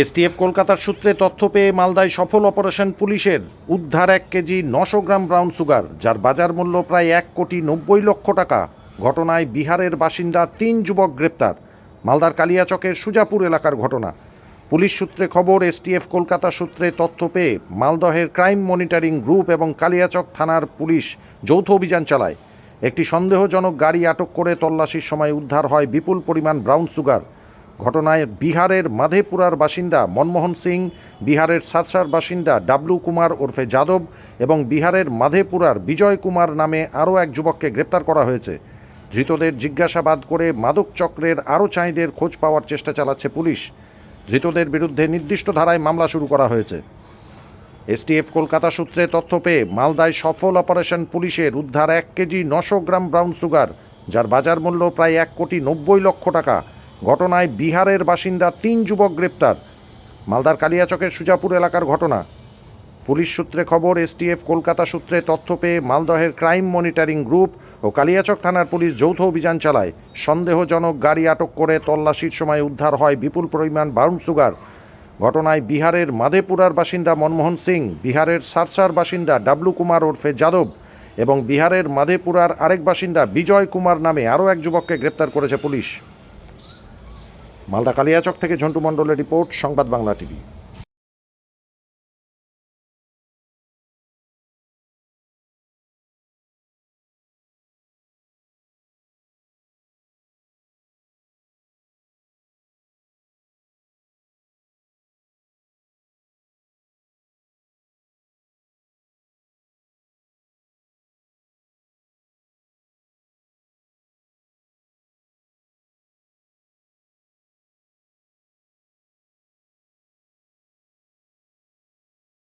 STF কলকাতার সূত্রে তথ্য পেয়ে মালদায় সফল অপারেশন পুলিশের উদ্ধার এক কেজি নশো গ্রাম ব্রাউন সুগার, যার বাজার মূল্য প্রায় এক কোটি নব্বই লক্ষ টাকা। ঘটনায় বিহারের বাসিন্দা তিন যুবক গ্রেপ্তার। মালদার কালিয়াচকের সুজাপুর এলাকার ঘটনা। পুলিশ সূত্রে খবর, এসটিএফ কলকাতা সূত্রে তথ্য পেয়ে মালদহের ক্রাইম মনিটরিং গ্রুপ এবং কালিয়াচক থানার পুলিশ যৌথ অভিযান চালায়। একটি সন্দেহজনক গাড়ি আটক করে তল্লাশির সময় উদ্ধার হয় বিপুল পরিমাণ ব্রাউন সুগার। ঘটনায় বিহারের মাধেপুরার বাসিন্দা মনমোহন সিং, বিহারের সারসার বাসিন্দা ডাবলু কুমার ওরফে যাদব এবং বিহারের মাধেপুরার বিজয় কুমার নামে আরও এক যুবককে গ্রেপ্তার করা হয়েছে। ধৃতদের জিজ্ঞাসাবাদ করে মাদক চক্রের আরও চাঁইদের খোঁজ পাওয়ার চেষ্টা চালাচ্ছে পুলিশ। ধৃতদের বিরুদ্ধে নির্দিষ্ট ধারায় মামলা শুরু করা হয়েছে। এসটিএফ কলকাতা সূত্রে তথ্য পেয়ে মালদায় সফল অপারেশন পুলিশের উদ্ধার এক কেজি নশো গ্রাম ব্রাউন সুগার, যার বাজার মূল্য প্রায় এক কোটি নব্বই লক্ষ টাকা। ঘটনায় বিহারের বাসিন্দা তিন যুবক গ্রেপ্তার। মালদার কালিয়াচকের সুজাপুর এলাকার ঘটনা। পুলিশ সূত্রে খবর, এসটিএফ কলকাতা সূত্রে তথ্য পেয়ে মালদহের ক্রাইম মনিটরিং গ্রুপ ও কালিয়াচক থানার পুলিশ যৌথ অভিযান চালায়। সন্দেহজনক গাড়ি আটক করে তল্লাশির সময় উদ্ধার হয় বিপুল পরিমাণ ব্রাউন সুগার। ঘটনায় বিহারের মাধেপুরার বাসিন্দা মনমোহন সিং, বিহারের সারসার বাসিন্দা ডাবলু কুমার ওরফে যাদব এবং বিহারের মাধেপুরার আরেক বাসিন্দা বিজয় কুমার নামে আরও এক যুবককে গ্রেপ্তার করেছে পুলিশ। মালদা কালিয়াচক থেকে ঝন্টু মণ্ডলের রিপোর্ট সংবাদ বাংলা টিভি।